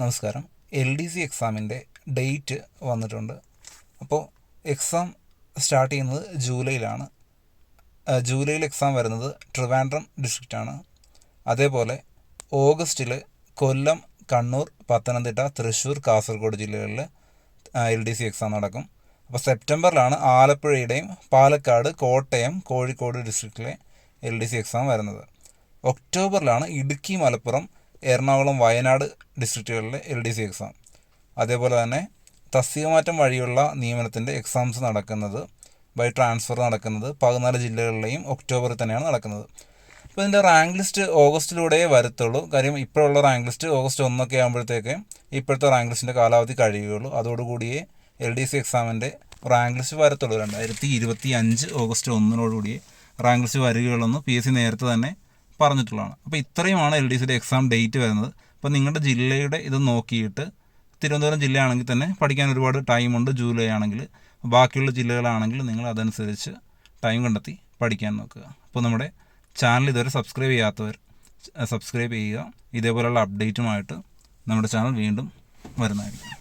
നമസ്കാരം. L D C എക്സാമിന്റെ date വന്നിട്ടുണ്ട്. അപ്പോൾ എക്സാം സ്റ്റാർട്ട് ചെയ്യുന്നത് ജൂലൈയിലാണ്. ജൂലൈയിൽ എക്സാം വരുന്നത് ട്രിവാൻഡ്രം ഡിസ്ട്രിക്റ്റാണ്. അതേപോലെ ഓഗസ്റ്റിൽ കൊല്ലം കണ്ണൂർ പത്തനംതിട്ട തൃശ്ശൂർ കാസർഗോഡ് ജില്ലകളിൽ എൽ ഡി സി എക്സാം നടക്കും. അപ്പോൾ സെപ്റ്റംബറിലാണ് ആലപ്പുഴയുടെയും പാലക്കാട് കോട്ടയം കോഴിക്കോട് ഡിസ്ട്രിക്റ്റിലെ എൽ ഡി സി എക്സാം വരുന്നത്. ഒക്ടോബറിലാണ് ഇടുക്കി മലപ്പുറം എറണാകുളം വയനാട് ഡിസ്ട്രിക്റ്റുകളിലെ എൽ ഡി സി എക്സാം അതേപോലെ തന്നെ തസ്തിക മാറ്റം വഴിയുള്ള നിയമനത്തിന്റെ എക്സാംസ് നടക്കുന്നത് ബൈ ട്രാൻസ്ഫർ നടക്കുന്നത് പതിനാല് ജില്ലകളിലെയും ഒക്ടോബറിൽ തന്നെയാണ് നടക്കുന്നത്. അപ്പോൾ ഇതിന്റെ റാങ്ക് ലിസ്റ്റ് ഓഗസ്റ്റിലൂടെ വരത്തുള്ളൂ. കാര്യം ഇപ്പോഴുള്ള റാങ്ക് ലിസ്റ്റ് ഓഗസ്റ്റ് ഒന്നൊക്കെ ആകുമ്പോഴത്തേക്ക് ഇപ്പോഴത്തെ റാങ്ക് ലിസ്റ്റിന്റെ കാലാവധി കഴിയുകയുള്ളൂ. അതോടുകൂടിയേ എൽ ഡി സി എക്സാമിന്റെ റാങ്ക് ലിസ്റ്റ് വരത്തുള്ളൂ. രണ്ടായിരത്തി ഇരുപത്തി അഞ്ച് ഓഗസ്റ്റ് ഒന്നിനോടുകൂടി റാങ്ക് ലിസ്റ്റ് വരികയുള്ളൂ പി എസ് സി നേരത്തെ തന്നെ പറഞ്ഞിട്ടുള്ളതാണ്. അപ്പോൾ ഇത്രയുമാണ് എൽ ഡി സിയുടെ എക്സാം ഡേറ്റ് വരുന്നത്. അപ്പോൾ നിങ്ങളുടെ ജില്ലയുടെ ഇത് നോക്കിയിട്ട് തിരുവനന്തപുരം ജില്ലയാണെങ്കിൽ തന്നെ പഠിക്കാൻ ഒരുപാട് ടൈമുണ്ട് ജൂലൈ ആണെങ്കിൽ. ബാക്കിയുള്ള ജില്ലകളാണെങ്കിൽ നിങ്ങൾ അതനുസരിച്ച് ടൈം കണ്ടെത്തി പഠിക്കാൻ നോക്കുക. അപ്പോൾ നമ്മുടെ ചാനൽ ഇതുവരെ സബ്സ്ക്രൈബ് ചെയ്യാത്തവർ സബ്സ്ക്രൈബ് ചെയ്യുക. ഇതേപോലെയുള്ള അപ്ഡേറ്റുമായിട്ട് നമ്മുടെ ചാനൽ വീണ്ടും വരുന്നതായിരിക്കും.